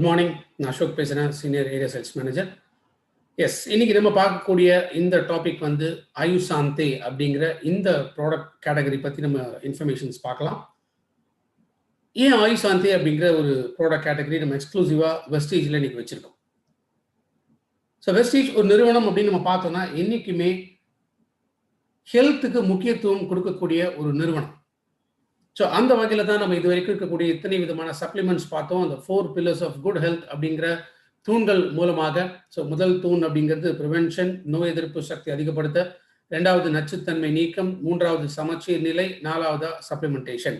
Good morning நான் அசோக் பேசுகிறேன் senior area sales manager எஸ் இன்னைக்கு நம்ம பார்க்கக்கூடிய இந்த டாபிக் வந்து ஆயுசாந்தி அப்படிங்கிற இந்த ப்ராடக்ட் கேட்டகரி பற்றி நம்ம இன்ஃபர்மேஷன்ஸ் பார்க்கலாம். ஏன் ஆயுசாந்தி அப்படிங்கிற ஒரு ப்ராடக்ட் கேட்டகரி நம்ம எக்ஸ்க்ளூசிவாக வெஸ்டேஜில் இன்னைக்கு வச்சிருக்கோம். ஸோ வெஸ்டேஜ் ஒரு நிறுவனம் அப்படின்னு நம்ம பார்த்தோம்னா என்றைக்குமே ஹெல்த்துக்கு முக்கியத்துவம் கொடுக்கக்கூடிய ஒரு நிறுவனம். ஸோ அந்த வகையில் தான் நம்ம இது வரைக்கும் இருக்கக்கூடிய இத்தனை விதமான சப்ளிமெண்ட்ஸ் பார்த்தோம். அந்த four pillars of good health அப்படிங்கிற தூண்கள் மூலமாக. ஸோ முதல் தூண் அப்படிங்கிறது ப்ரிவென்ஷன் நோய் எதிர்ப்பு சக்தி அதிகப்படுத்த. ரெண்டாவது நச்சுத்தன்மை நீக்கம். மூன்றாவது சமச்சீர் நிலை. நாலாவது சப்ளிமெண்டேஷன்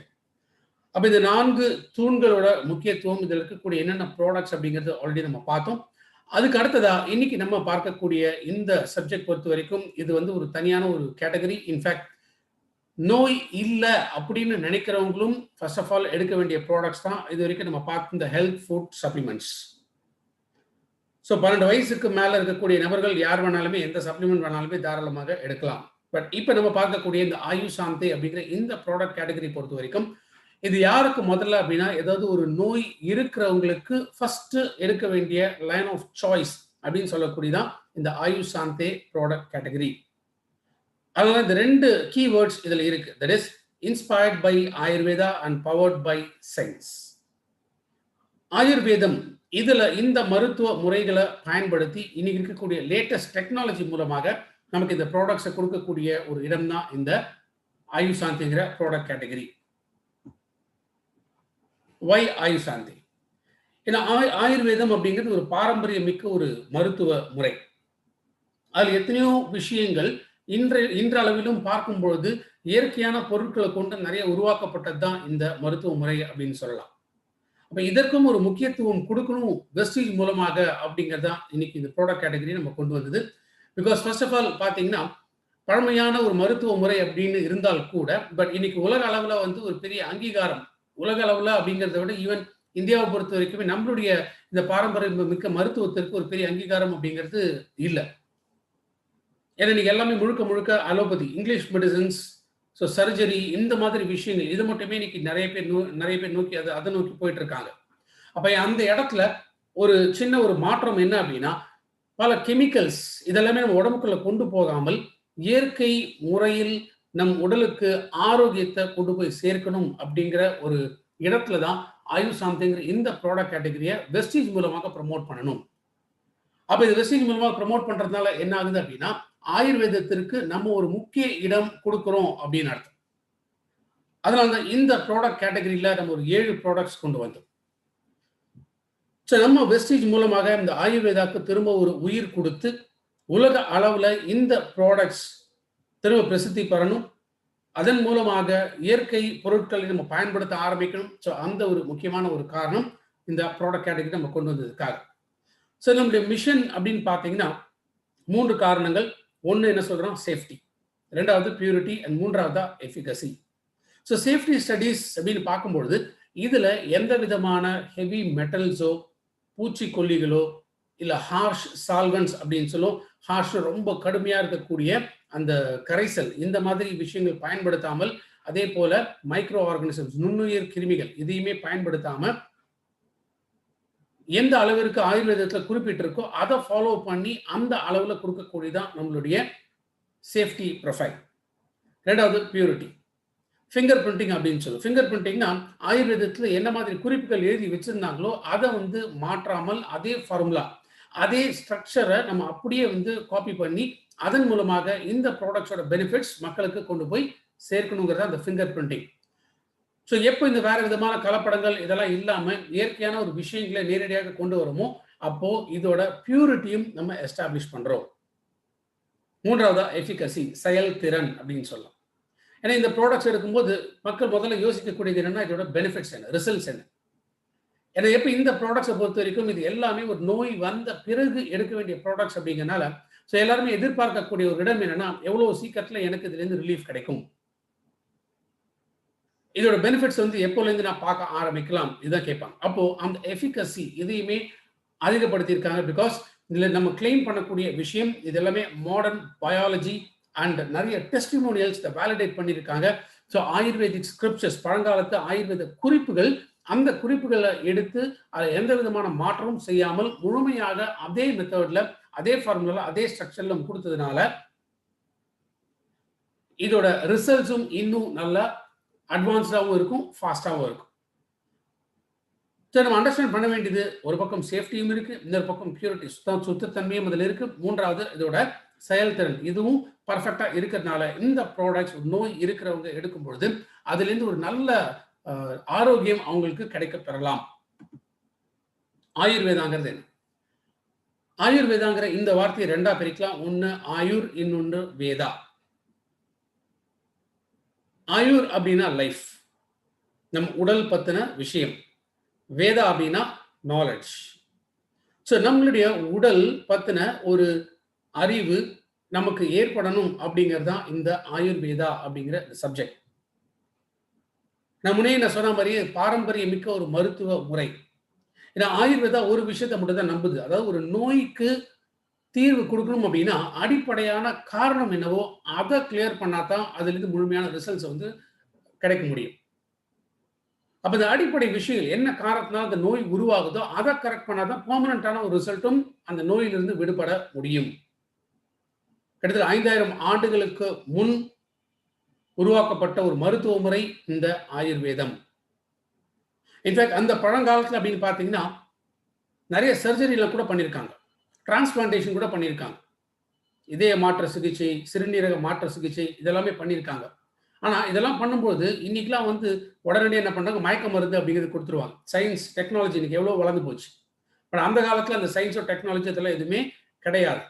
அப்போ இந்த நான்கு தூண்களோட முக்கியத்துவம் இதில் இருக்கக்கூடிய என்னென்ன ப்ராடக்ட்ஸ் அப்படிங்கிறது ஆல்ரெடி நம்ம பார்த்தோம். அதுக்கு அடுத்ததா இன்னைக்கு நம்ம பார்க்கக்கூடிய இந்த சப்ஜெக்ட் பொறுத்த வரைக்கும் இது வந்து ஒரு தனியான ஒரு கேட்டகரி இன்ஃபேக்ட் நோய் இல்லை அப்படின்னு நினைக்கிறவங்களும் ஃபர்ஸ்ட் ஆஃப் ஆல் எடுக்க வேண்டிய ப்ராடக்ட்ஸ் தான் இது வரைக்கும் நம்ம பார்த்த இந்த ஹெல்த் ஃபுட் சப்ளிமெண்ட்ஸ் ஸோ பன்னெண்டு வயசுக்கு மேலே இருக்கக்கூடிய நபர்கள் யார் வேணாலுமே எந்த சப்ளிமெண்ட் வேணாலுமே தாராளமாக எடுக்கலாம். பட் இப்போ நம்ம பார்க்கக்கூடிய இந்த ஆயுஷ் சாந்தி அப்படிங்கிற இந்த ப்ராடக்ட் கேட்டகரி பொறுத்த வரைக்கும் இது யாருக்கு முதல்ல அப்படின்னா ஏதாவது ஒரு நோய் இருக்கிறவங்களுக்கு ஃபஸ்ட்டு எடுக்க வேண்டிய லைன் ஆஃப் சாய்ஸ் அப்படின்னு சொல்லக்கூடியதான் இந்த ஆயு சாந்தே ப்ராடக்ட் கேட்டகரி அதனால இந்த ரெண்டு கீவேர்ட்ஸ் இதில் இருக்கு. That is inspired by Ayurveda and powered by science ஆயுர்வேதம் இதுல இந்த மருத்துவ முறைகளை பயன்படுத்தி இன்னைக்கு இருக்கக்கூடிய லேட்டஸ்ட் டெக்னாலஜி மூலமாக நமக்கு இந்த ப்ராடக்ட்ஸை கொடுக்கக்கூடிய ஒரு இடம் தான் இந்த ஆயுஷாந்திங்கிற ப்ராடக்ட் கேட்டகரி ஒய் ஆயுஷாந்தி ஏன்னா ஆயுர்வேதம் அப்படிங்கிறது ஒரு பாரம்பரியம் மிக்க ஒரு மருத்துவ முறை. அதில் எத்தனையோ விஷயங்கள் இன்று இன்றளவிலும் பார்க்கும் பொழுது இயற்கையான பொருட்களை கொண்டு நிறைய உருவாக்கப்பட்டது தான் இந்த மருத்துவ முறை அப்படின்னு சொல்லலாம். அப்ப இதற்கும் ஒரு முக்கியத்துவம் கொடுக்கணும் வெஸ்டீஜ் மூலமாக அப்படிங்கிறது தான் இன்னைக்கு இந்த ப்ராடக்ட் கேட்டகரி நம்ம கொண்டு வந்தது. பிகாஸ் ஃபர்ஸ்ட் ஆஃப் ஆல் பார்த்தீங்கன்னா பழமையான ஒரு மருத்துவ முறை அப்படின்னு இருந்தால் கூட பட் இன்னைக்கு உலக அளவில் வந்து ஒரு பெரிய அங்கீகாரம் உலக அளவில் அப்படிங்கிறத விட ஈவன் இந்தியாவை பொறுத்த வரைக்குமே நம்மளுடைய இந்த பாரம்பரிய மிக்க மருத்துவத்திற்கு ஒரு பெரிய அங்கீகாரம் அப்படிங்கிறது இல்லை. ஏன்னா இன்னைக்கு எல்லாமே முழுக்க முழுக்க allopathy English medicines so surgery இந்த மாதிரி விஷயங்கள் இது மட்டுமே இன்னைக்கு நிறைய பேர் நோ நிறைய பேர் நோக்கி அதை அதை நோக்கி போயிட்டு இருக்காங்க அப்போ அந்த இடத்துல ஒரு சின்ன ஒரு மாற்றம் என்ன அப்படின்னா பல கெமிக்கல்ஸ் இதெல்லாமே நம்ம உடம்புக்குள்ள கொண்டு போகாமல் இயற்கை முறையில் நம் உடலுக்கு ஆரோக்கியத்தை கொண்டு போய் சேர்க்கணும் அப்படிங்கிற ஒரு இடத்துல தான் ஆயுஷ் சாந்திங்கிற இந்த ப்ராடக்ட் கேட்டகரியை வெஸ்டேஜ் மூலமாக ப்ரமோட் பண்ணணும். அப்போ இது வெஸ்டேஜ் மூலமாக ப்ரமோட் பண்ணுறதுனால என்ன ஆகுது அப்படின்னா ஆயுர்வேதத்திற்கு நம்ம ஒரு முக்கிய இடம் கொடுக்குறோம் அப்படின்னு அர்த்தம். அதனால தான் இந்த ப்ராடக்ட் கேட்டகரியில் நம்ம ஒரு ஏழு ப்ராடக்ட்ஸ் கொண்டு வந்தோம். ஸோ நம்ம வெஸ்டேஜ் மூலமாக இந்த ஆயுர்வேதாக்கு திரும்ப ஒரு உயிர் கொடுத்து உலக அளவில் இந்த ப்ராடக்ட்ஸ் திரும்ப பிரசித்தி பெறணும். அதன் மூலமாக இயற்கை பொருட்களை நம்ம பயன்படுத்த ஆரம்பிக்கணும். ஸோ அந்த ஒரு முக்கியமான ஒரு காரணம் இந்த ப்ராடக்ட் கேட்டகரி நம்ம கொண்டு வந்ததுக்காக. ஸோ நம்முடைய மிஷன் அப்படின்னு பார்த்தீங்கன்னா மூன்று காரணங்கள். ஒன்று என்ன சொல்கிறோம் சேஃப்டி ரெண்டாவது பியூரிட்டி அண்ட் மூன்றாவது தான் எஃபிகசி ஸோ சேஃப்டி ஸ்டடீஸ் அப்படின்னு பார்க்கும்பொழுது இதில் எந்த விதமான ஹெவி மெட்டல்ஸோ பூச்சிக்கொல்லிகளோ இல்லை ஹார்ஷ் சால்வன்ஸ் அப்படின்னு சொல்லும் ஹார்ஷ் ரொம்ப கடுமையாக இருக்கக்கூடிய அந்த கரைசல் இந்த மாதிரி விஷயங்கள் பயன்படுத்தாமல் அதே போல மைக்ரோ ஆர்கனிசம்ஸ் நுண்ணுயிர் கிருமிகள் இதையுமே பயன்படுத்தாமல் எந்த அளவிற்கு ஆயுர்வேதத்தில் குறிப்பிட்டிருக்கோ அதை ஃபாலோ பண்ணி அந்த அளவில் கொடுக்கக்கூடியதான் நம்மளுடைய சேஃப்டி ப்ரொஃபைல் ரெண்டாவது பியூரிட்டி ஃபிங்கர் பிரிண்டிங் அப்படின்னு சொல்லுவோம். ஃபிங்கர் பிரிண்டிங்னா ஆயுர்வேதத்தில் என்ன மாதிரி குறிப்புகள் எழுதி வச்சுருந்தாங்களோ அதை வந்து மாற்றாமல் அதே ஃபார்முலா அதே ஸ்ட்ரக்சரை நம்ம அப்படியே வந்து காப்பி பண்ணி அதன் மூலமாக இந்த ப்ராடக்ட்ஸோட பெனிஃபிட்ஸ் மக்களுக்கு கொண்டு போய் சேர்க்கணுங்கிறத அந்த ஃபிங்கர் பிரிண்டிங் ஸோ எப்போ இந்த வேற விதமான கலப்படங்கள் இதெல்லாம் இல்லாமல் இயற்கையான ஒரு விஷயங்களை நேரடியாக கொண்டு வருமோ அப்போ இதோட பியூரிட்டியும் நம்ம எஸ்டாப்ளிஷ் பண்றோம். மூன்றாவதா எஃபிகசி செயல்திறன் அப்படின்னு சொல்லலாம். ஏன்னா இந்த ப்ராடக்ட்ஸ் எடுக்கும்போது மக்கள் முதல்ல யோசிக்கக்கூடியது என்னன்னா இதோட பெனிஃபிட்ஸ் என்ன ரிசல்ட்ஸ் என்ன. ஏன்னா எப்போ இந்த ப்ராடக்ட்ஸை பொறுத்த வரைக்கும் இது எல்லாமே ஒரு நோய் வந்த பிறகு எடுக்க வேண்டிய ப்ராடக்ட்ஸ் அப்படிங்கிறனால ஸோ எல்லாருமே எதிர்பார்க்கக்கூடிய ஒரு இடம் என்னன்னா எவ்வளோ சீக்கிரத்தில் எனக்கு இதுலேருந்து ரிலீஃப் கிடைக்கும். இதோட பெனிஃபிட்ஸ் வந்து எப்போலேருந்து நான் பார்க்க ஆரம்பிக்கலாம்? இதுதான் கேட்பாங்க. அப்போ அந்த எஃபிகசி இதையுமே அதிகப்படுத்தியிருக்காங்க. பிகாஸ் இதில் நம்ம கிளைம் பண்ணக்கூடிய விஷயம் இது எல்லாமே மாடர்ன் பயாலஜி அண்ட் நிறைய டெஸ்டிமோனியல்ஸ் இதை வேலிடேட் பண்ணியிருக்காங்க. ஸோ ஆயுர்வேதிக் ஸ்கிரிப்சர்ஸ் பழங்காலத்து ஆயுர்வேத குறிப்புகள் அந்த குறிப்புகளை எடுத்து அதை எந்த விதமான மாற்றமும் செய்யாமல் முழுமையாக அதே மெத்தடில் அதே ஃபார்முலாவில் அதே ஸ்ட்ரக்சர்ல கொடுத்ததுனால இதோட ரிசல்ட்ஸும் இன்னும் நல்லா அட்வான்ஸ்டாகவும் இருக்கும் ஃபாஸ்ட்டாகவும் இருக்கும். சரி நம்ம அண்டர்ஸ்டாண்ட் பண்ண வேண்டியது ஒரு பக்கம் சேஃப்டியும் இருக்கு இன்னொரு பக்கம் பியூரிட்டி சுத்த சுத்தத்தன்மையும் அதில் இருக்கு. மூன்றாவது இதோட செயல்திறன். இதுவும் பர்ஃபெக்டா இருக்கிறதுனால இந்த ப்ராடக்ட்ஸ் நோய் இருக்கிறவங்க எடுக்கும் பொழுது அதுலேருந்து ஒரு நல்ல ஆரோக்கியம் அவங்களுக்கு கிடைக்க பெறலாம். ஆயுர்வேதாங்கிறது என்ன? ஆயுர்வேதாங்கிற இந்த வார்த்தையை ரெண்டா பிரிக்கலாம். ஒன்று ஆயுர் இன்னொன்று வேதா. ஆயுர் அப்படின்னா லைஃப் நம் உடல் பத்தின விஷயம். வேதா அப்படின்னா நாலெட்ஜ் ஸோ நம்மளுடைய உடல் பத்தின ஒரு அறிவு நமக்கு ஏற்படணும் அப்படிங்கிறது தான் இந்த ஆயுர்வேதா அப்படிங்கிற சப்ஜெக்ட் நான் முன்னே நான் சொன்ன மாதிரியே பாரம்பரிய மிக்க ஒரு மருத்துவ முறை ஏன்னா ஆயுர்வேதா ஒரு விஷயத்தை மட்டும் தான் நம்புது. அதாவது ஒரு நோய்க்கு தீர்வு கொடுக்கணும் அப்படின்னா அடிப்படையான காரணம் என்னவோ அதை கிளியர் பண்ணாதான் அதுலேருந்து முழுமையான ரிசல்ட்ஸ் வந்து கிடைக்க முடியும். அப்ப இந்த அடிப்படை விஷயங்கள் என்ன காரணத்தினால அந்த நோய் உருவாகுதோ அதை கரெக்ட் பண்ணாதான் பெர்மனண்டான ஒரு ரிசல்ட்டும் அந்த நோயிலிருந்து விடுபட முடியும். கிட்டத்தட்ட ஐந்தாயிரம் ஆண்டுகளுக்கு முன் உருவாக்கப்பட்ட ஒரு மருத்துவ முறை இந்த ஆயுர்வேதம். இன்ஃபேக்ட் அந்த பழங்காலத்தில் அப்படின்னு பார்த்தீங்கன்னா நிறைய சர்ஜரியில் கூட பண்ணியிருக்காங்க டிரான்ஸ்பிளான்டேஷன் கூட பண்ணியிருக்காங்க இதய மாற்ற சிகிச்சை சிறுநீரக மாற்ற சிகிச்சை இதெல்லாமே பண்ணியிருக்காங்க ஆனால் இதெல்லாம் பண்ணும்போது இன்னைக்கெலாம் வந்து உடனடியாக என்ன பண்ணுறாங்க மயக்க மருந்து அப்படிங்கிறது கொடுத்துருவாங்க. சயின்ஸ் டெக்னாலஜி இன்னைக்கு எவ்வளோ வளர்ந்து போச்சு. பட் அந்த காலத்தில் அந்த சயின்ஸோ டெக்னாலஜி இதெல்லாம் எதுவுமே கிடையாது.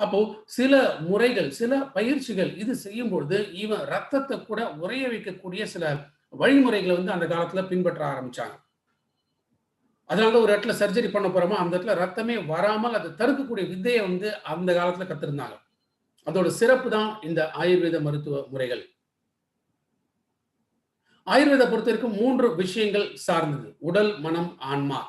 அப்போ சில முறைகள் சில பயிற்சிகள் இது செய்யும்பொழுது இவன் ரத்தத்தை கூட உறைய வைக்கக்கூடிய சில வழிமுறைகளை வந்து அந்த காலத்தில் பின்பற்ற ஆரம்பிச்சாங்க. அதனால ஒரு இடத்துல சர்ஜரி பண்ண போறோமோ அந்த இடத்துல ரத்தமே வராமல் அதை தடுக்கக்கூடிய வித்தையை வந்து அந்த காலத்துல கத்திருந்தாங்க. அதோட சிறப்பு தான் இந்த ஆயுர்வேத மருத்துவ முறைகள். ஆயுர்வேத பொறுத்த வரைக்கும் மூன்று விஷயங்கள் சார்ந்தது. உடல் மனம் ஆன்மா.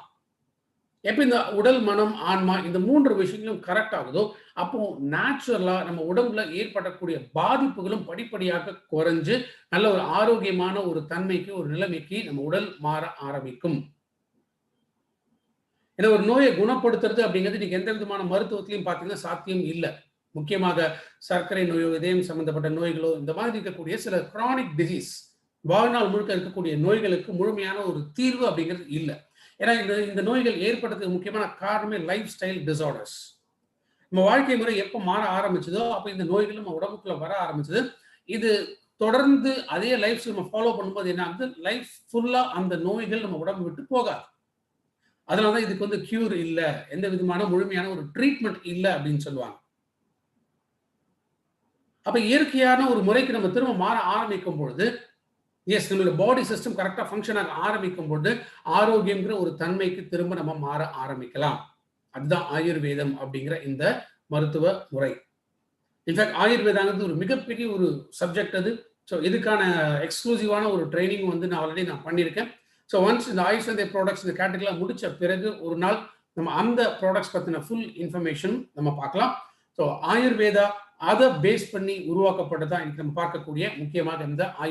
எப்ப இந்த உடல் மனம் ஆன்மா இந்த மூன்று விஷயங்களும் கரெக்ட் ஆகுதோ அப்போ நேச்சுரலா நம்ம உடம்புல ஏற்படக்கூடிய பாதிப்புகளும் படிப்படியாக குறைஞ்சு நல்ல ஒரு ஆரோக்கியமான ஒரு தன்மைக்கு ஒரு நிலைமைக்கு நம்ம உடல் மாற ஆரம்பிக்கும். ஏன்னா ஒரு நோயை குணப்படுத்துறது அப்படிங்கிறது நீங்க எந்த விதமான மருத்துவத்திலையும் பார்த்தீங்கன்னா சாத்தியம் இல்லை. முக்கியமாக சர்க்கரை நோயோ இதயம் சம்பந்தப்பட்ட நோய்களோ இந்த மாதிரி இருக்கக்கூடிய சில கிரானிக் டிசீஸ் வாழ்நாள் முழுக்க இருக்கக்கூடிய நோய்களுக்கு முழுமையான ஒரு தீர்வு அப்படிங்கிறது இல்லை. ஏன்னா இந்த இந்த நோய்கள் ஏற்படுறதுக்கு முக்கியமான காரணமே லைஃப் ஸ்டைல் டிசார்டர்ஸ் நம்ம வாழ்க்கை முறை எப்போ மாற ஆரம்பிச்சதோ அப்போ இந்த நோய்கள் நம்ம உடம்புக்குள்ள வர ஆரம்பிச்சது. இது தொடர்ந்து அதே லைஃப் நம்ம ஃபாலோ பண்ணும்போது என்ன ஆகுது? லைஃப் ஃபுல்லா அந்த நோய்கள் நம்ம உடம்பு விட்டு போகாது. அதனால தான் இதுக்கு வந்து கியூர் இல்லை. எந்த விதமான முழுமையான ஒரு ட்ரீட்மெண்ட் இல்லை அப்படின்னு சொல்லுவாங்க. அப்ப இயற்கையான ஒரு முறைக்கு நம்ம திரும்ப மாற ஆரம்பிக்கும் பொழுது எஸ் நம்மளோட பாடி சிஸ்டம் கரெக்டாக ஃபங்க்ஷன் ஆக ஆரம்பிக்கும் பொழுது ஆரோக்கியங்கிற ஒரு தன்மைக்கு திரும்ப நம்ம மாற ஆரம்பிக்கலாம். அதுதான் ஆயுர்வேதம் அப்படிங்கிற இந்த மருத்துவ முறை. இன்ஃபேக்ட் ஆயுர்வேதாங்கிறது ஒரு மிகப்பெரிய ஒரு சப்ஜெக்ட் அது. ஸோ இதுக்கான எக்ஸ்க்ளூசிவான ஒரு ட்ரைனிங் வந்து நான் ஆல்ரெடி நான் பண்ணியிருக்கேன். ஸோ ஒன்ஸ் இந்த ஆயுஷ் சந்தை ப்ராடக்ட்ஸ் இந்த கேட்டகரியில் முடிச்ச பிறகு ஒரு நாள் நம்ம அந்த ப்ராடக்ட்ஸ் பற்றின ஃபுல் இன்ஃபர்மேஷன் நம்ம பார்க்கலாம். ஸோ ஆயுர்வேதா அதை பேஸ் பண்ணி உருவாக்கப்பட்டதா இன்னைக்கு நம்ம பார்க்கக்கூடிய முக்கியமாக இந்த ஆயுர்